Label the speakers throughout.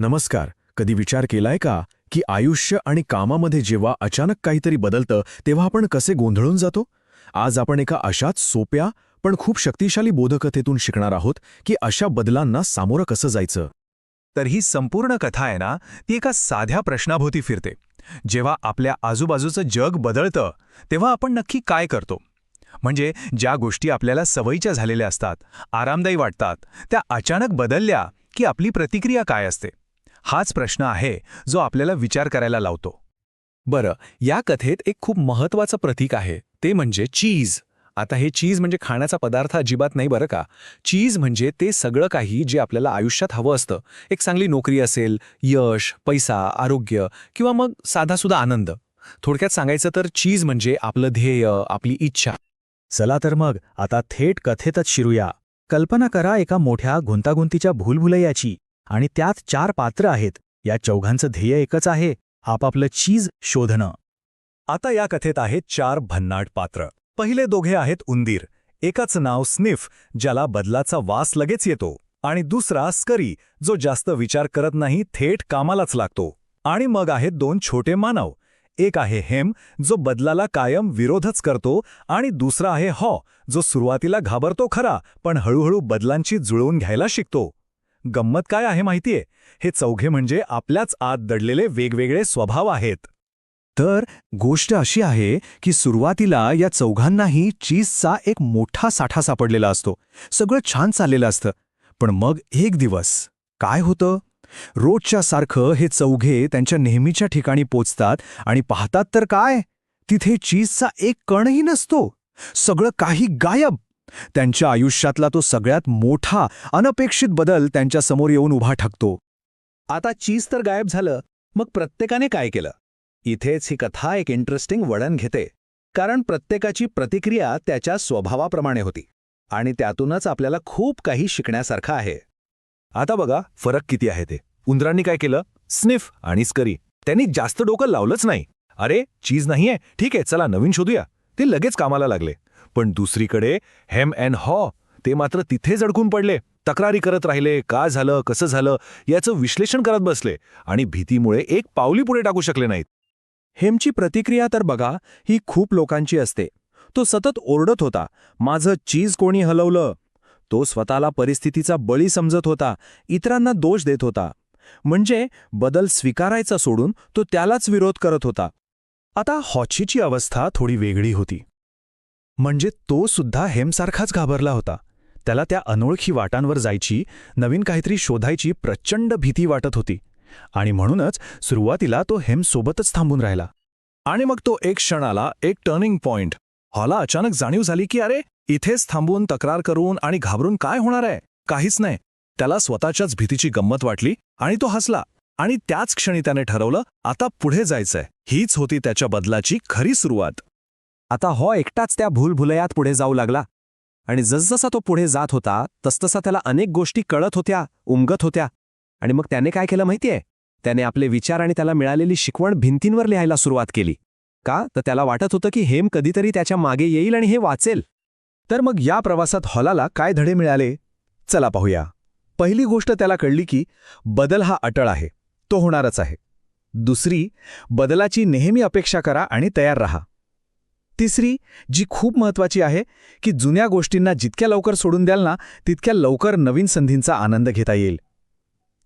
Speaker 1: नमस्कार. कधी विचार केलाय का की आयुष्य आणि कामामध्ये जेव्हा अचानक काहीतरी बदलतं तेव्हा आपण कसे गोंधळून जातो? आज आपण एका अशाच सोप्या पण खूप शक्तिशाली बोधकथेतून शिकणार आहोत की अशा बदलांना सामोरं कसं जायचं.
Speaker 2: तर ही संपूर्ण कथा आहे ना ती एका साध्या प्रश्नाभोवती फिरते. जेव्हा आपल्या आजूबाजूचं जग बदलतं तेव्हा आपण नक्की काय करतो? म्हणजे ज्या गोष्टी आपल्याला सवयीच्या झालेल्या असतात आरामदायी वाटतात त्या अचानक बदलल्या की आपली प्रतिक्रिया काय असते? हाच प्रश्न आहे जो आपल्याला विचार करायला लावतो.
Speaker 3: बरं या कथेत एक खूप महत्वाचं प्रतीक आहे ते म्हणजे चीज. आता हे चीज म्हणजे खाण्याचा पदार्थ अजिबात नाही बरं का. चीज म्हणजे ते सगळं काही जे आपल्याला आयुष्यात हवं असतं. एक चांगली नोकरी असेल यश पैसा आरोग्य किंवा मग साधासुद्धा आनंद. थोडक्यात सांगायचं तर चीज म्हणजे आपलं ध्येय आपली इच्छा.
Speaker 4: चला तर मग आता थेट कथेतच शिरूया. कल्पना करा एका मोठ्या गुंतागुंतीच्या भूलभुलैयाची. आणि त्यात चार पात्र आहेत. या चौघांचं ध्येय एकच आहे. आपापलं चीज शोधणं.
Speaker 2: आता या कथेत आहेत चार भन्नाट पात्र. पहिले दोघे आहेत उंदीर. एकाचं नाव स्निफ ज्याला बदलाचा वास लगेच येतो. आणि दुसरा स्करी जो जास्त विचार करत नाही थेट कामालाच लागतो. आणि मग आहेत दोन छोटे मानव. एक आहे हेम जो बदलाला कायम विरोधच करतो. आणि दुसरा आहे हॉ जो सुरुवातीला घाबरतो खरा पण हळूहळू बदलांची जुळवून घ्यायला शिकतो. गंमत काय आहे माहितीये? हे चौघे म्हणजे आपल्याच आत दडलेले वेगवेगळे स्वभाव आहेत.
Speaker 4: तर गोष्ट अशी आहे की सुरुवातीला या चौघांनाही चीजचा एक मोठा साठा सापडलेला असतो. सगळं छान चाललेलं असतं. पण मग एक दिवस काय होतं? रोजच्या सारखं हे चौघे त्यांच्या नेहमीच्या ठिकाणी पोचतात आणि पाहतात तर काय? तिथे चीजचा एक कणही नसतो. सगळं काही गायब. त्यांच्या आयुष्यातला तो सगळ्यात मोठा अनपेक्षित बदल त्यांच्यासमोर येऊन उभा ठकतो.
Speaker 5: आता चीज तर गायब झालं मग प्रत्येकाने काय केलं? इथेच ही कथा एक इंटरेस्टिंग वळण घेते. कारण प्रत्येकाची प्रतिक्रिया त्याच्या स्वभावाप्रमाणे होती. आणि त्यातूनच आपल्याला खूप काही शिकण्यासारखं आहे.
Speaker 2: आता बघा फरक किती आहे ते. उंदरांनी काय केलं? स्निफ आणि स्करी. त्यांनी जास्त डोकं लावलंच नाही. अरे चीज नाहीये. ठीक आहे चला नवीन शोधूया. ते लगेच कामाला लागले. पण दुसरीकडे हेम अँड हॉ ते मात्र तिथेच अडकून पडले. तक्रारी करत राहिले का झालं कसं झालं याचं विश्लेषण करत बसले आणि भीतीमुळे एक पावली पुढे टाकू शकले नाहीत.
Speaker 4: हेमची प्रतिक्रिया तर बघा ही खूप लोकांची असते. तो सतत ओरडत होता माझं चीज कोणी हलवलं? तो स्वतःला परिस्थितीचा बळी समजत होता इतरांना दोष देत होता. म्हणजे बदल स्वीकारायचा सोडून तो त्यालाच विरोध करत होता. आता हॉचीची अवस्था थोडी वेगळी होती. म्हणजे तो सुद्धा हेमसारखाच घाबरला होता. त्याला त्या अनोळखी वाटांवर जायची नवीन काहीतरी शोधायची प्रचंड भीती वाटत होती. आणि म्हणूनच सुरुवातीला तो हेमसोबतच थांबून राहिला.
Speaker 2: आणि मग तो एक क्षण आला एक टर्निंग पॉइंट हॉला अचानक जाणीव झाली की अरे इथेच थांबून तक्रार करून आणि घाबरून काय होणार आहे? काहीच नाही. त्याला स्वतःच्याच भीतीची गंमत वाटली आणि तो हसला. आणि त्याच क्षणी त्याने ठरवलं आता पुढे जायचंय. हीच होती त्याच्या बदलाची खरी सुरुवात.
Speaker 4: आता हॉ एकटाच त्या भूलभुलयात पुढे जाऊ लागला. आणि जसजसा तो पुढे जात होता तसतसा त्याला अनेक गोष्टी कळत होत्या उमगत होत्या. आणि मग त्याने काय केलं माहितीये? त्याने आपले विचार आणि त्याला मिळालेली शिकवण भिंतींवर लिहायला सुरुवात केली. का? तर त्याला वाटत होतं की हेम कधीतरी त्याच्यामागे येईल आणि हे वाचेल. तर मग या प्रवासात हॉलाला काय धडे मिळाले? चला पाहूया. पहिली गोष्ट त्याला कळली की बदल हा अटळ आहे. तो होणारच आहे. दुसरी बदलाची नेहमी अपेक्षा करा आणि तयार रहा. तिसरी जी खूप महत्वाची आहे की जुन्या गोष्टींना जितक्या लवकर सोडून द्याल ना तितक्या लवकर नवीन संधींचा आनंद घेता येईल.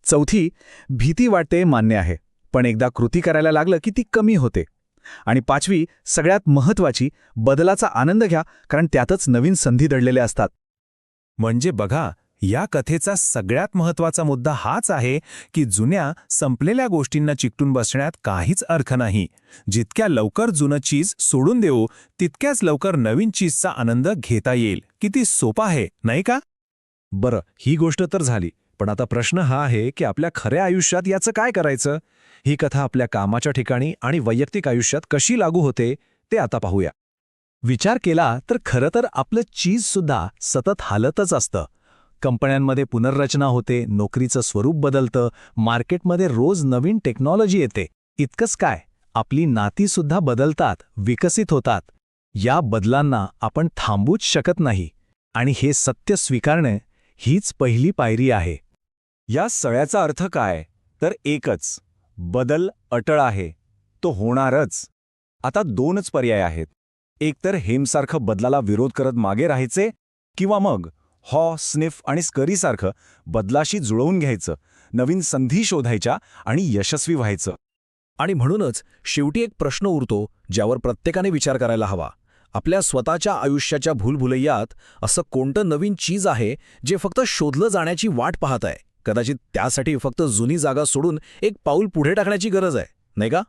Speaker 4: चौथी भीती वाटते मान्य आहे पण एकदा कृती करायला लागलं की ती कमी होते. आणि पाचवी सगळ्यात महत्वाची बदलाचा आनंद घ्या कारण त्यातच नवीन संधी दडलेल्या असतात.
Speaker 2: म्हणजे बघा या कथेचा सगळ्यात महत्त्वाचा मुद्दा हाच आहे की जुन्या संपलेल्या गोष्टींना चिकटून बसण्यात काहीच अर्थ नाही. जितक्या लवकर जुनं चीज सोडून देऊ तितक्याच लवकर नवीन चीजचा आनंद घेता येईल. किती सोपा आहे नाही का?
Speaker 4: बरं ही गोष्ट तर झाली. पण आता प्रश्न हा आहे की आपल्या खऱ्या आयुष्यात याचं काय करायचं? ही कथा आपल्या कामाच्या ठिकाणी आणि वैयक्तिक आयुष्यात कशी लागू होते ते आता पाहूया. विचार केला तर खरं तर आपलं चीजसुद्धा सतत हालतच असतं. कंपन्यांमध्ये पुनर्रचना होते नोकरीचं स्वरूप बदलतं मार्केटमध्ये रोज नवीन टेक्नॉलॉजी येते. इतकंच काय आपली नातीसुद्धा बदलतात विकसित होतात. या बदलांना आपण थांबूच शकत नाही. आणि हे सत्य स्वीकारणे हीच पहिली पायरी आहे.
Speaker 2: या सगळ्याचा अर्थ काय? तर एकच बदल अटळ आहे तो होणारच. आता दोनच पर्याय आहेत. एकतर हेमसारखं बदलाला विरोध करत मागे राहायचे किंवा मग हॉ स्निफ आणि स्करीसारखं बदलाशी जुळवून घ्यायचं नवीन संधी शोधायच्या आणि यशस्वी व्हायचं.
Speaker 1: आणि म्हणूनच शेवटी एक प्रश्न उरतो ज्यावर प्रत्येकाने विचार करायला हवा. आपल्या स्वतःच्या आयुष्याच्या भूलभुलैयात असं कोणतं नवीन चीज आहे जे फक्त शोधलं जाण्याची वाट पाहत आहे? कदाचित त्यासाठी फक्त जुनी जागा सोडून एक पाऊल पुढे टाकण्याची गरज आहे नाही का?